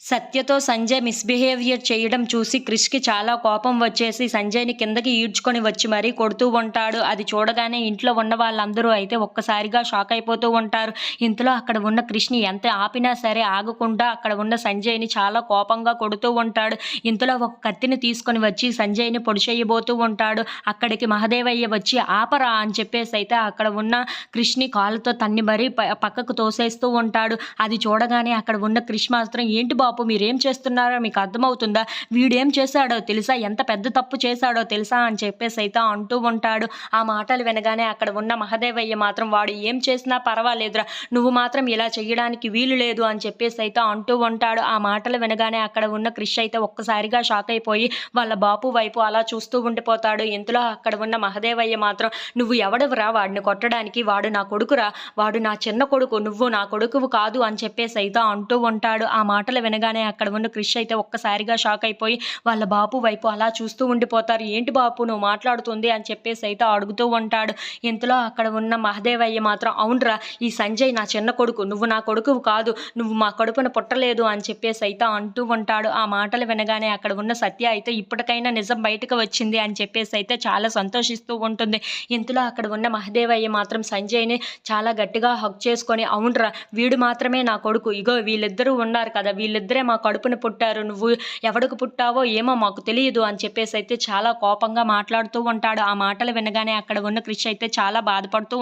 సత్యతో Sanjay misbehaviour చేయడం చూసి క్రిష్కి చాలా కోపం వచ్చేసి సంజయ్ని కిందకి ఈడ్చుకొని వచ్చి మరీ కొడుతూ ఉంటాడు. అది చూడగానే ఇంట్లో ఉన్న వాళ్ళందరూ అయితే ఒక్కసారిగా షాక్ అయిపోతూ ఉంటారు. ఇంతలో అక్కడ ఉన్న క్రిష్ని ఎంత ఆపినా సరే ఆగకుండా అక్కడ ఉన్న సంజయ్ని చాలా కోపంగా కొడుతూ ఉంటాడు. ఇంతలో ఒక కత్తిని తీసుకొని వచ్చి సంజయ్ని పొడిచేయబోతూ ఉంటాడు. అక్కడికి మహదేవయ్య వచ్చి ఆపరా అని చెప్పేసి అయితే అక్కడ ఉన్న క్రిష్ని కాలుతో తన్ని మరీ ప- పక్కకు తోసేస్తూ ఉంటాడు. అది చూడగానే అక్కడ ఉన్న క్రిష్ మాత్రం ఏంటి బాపు మీరేం చేస్తున్నారో మీకు అర్థమవుతుందా? వీడేం చేశాడో తెలుసా? ఎంత పెద్ద తప్పు చేశాడో తెలుసా? అని చెప్పేసి అయితే అంటూ ఉంటాడు. ఆ మాటలు వినగానే అక్కడ ఉన్న మహదేవయ్య మాత్రం వాడు ఏం చేసినా పర్వాలేదురా నువ్వు మాత్రం ఇలా చేయడానికి వీలు లేదు అని చెప్పేసి అయితే అంటూ ఉంటాడు. ఆ మాటలు వినగానే అక్కడ ఉన్న క్రిష్ అయితే ఒక్కసారిగా షాక్ అయిపోయి వాళ్ళ బాపు వైపు అలా చూస్తూ ఉండిపోతాడు. ఇంతలో అక్కడ ఉన్న మహదేవయ్య మాత్రం నువ్వు ఎవడవురా వాడిని కొట్టడానికి? వాడు నా కొడుకురా. వాడు నా చిన్న కొడుకు. నువ్వు నా కొడుకువు కాదు అని చెప్పేసి అయితే అంటూ ఉంటాడు. ఆ మాటలు వినగానే అక్కడ ఉన్న క్రిష్ అయితే ఒక్కసారిగా షాక్ అయిపోయి వాళ్ళ బాపు వైపు అలా చూస్తూ ఉండిపోతారు. ఏంటి బాపు నువ్వు మాట్లాడుతుంది? అని చెప్పేసి అయితే అడుగుతూ ఉంటాడు. ఇంతలో అక్కడ ఉన్న మహదేవయ్య మాత్రం అవునరా ఈ సంజయ్ నా చిన్న కొడుకు నువ్వు నా కొడుకు కాదు నువ్వు మా కడుపున పుట్టలేదు అని చెప్పేసి అయితే అంటూ ఉంటాడు. ఆ మాటలు వినగానే అక్కడ ఉన్న సత్య అయితే ఇప్పటికైనా నిజం బయటకు వచ్చింది అని చెప్పేసి అయితే చాలా సంతోషిస్తూ ఉంటుంది. ఇంతలో అక్కడ ఉన్న మహదేవయ్య మాత్రం సంజయ్ని చాలా గట్టిగా హక్ చేసుకొని అవునరా వీడు మాత్రమే నా కొడుకు ఇగో వీళ్ళిద్దరూ ఉన్నారు కదా వీళ్ళిద్దరు మా కడుపున పుట్టారు. నువ్వు ఎవడికి పుట్టావో ఏమో మాకు తెలియదు అని చెప్పేసి అయితే చాలా కోపంగా మాట్లాడుతూ ఉంటాడు. ఆ మాటలు వినగానే అక్కడ ఉన్న క్రిష్ అయితే చాలా బాధపడుతూ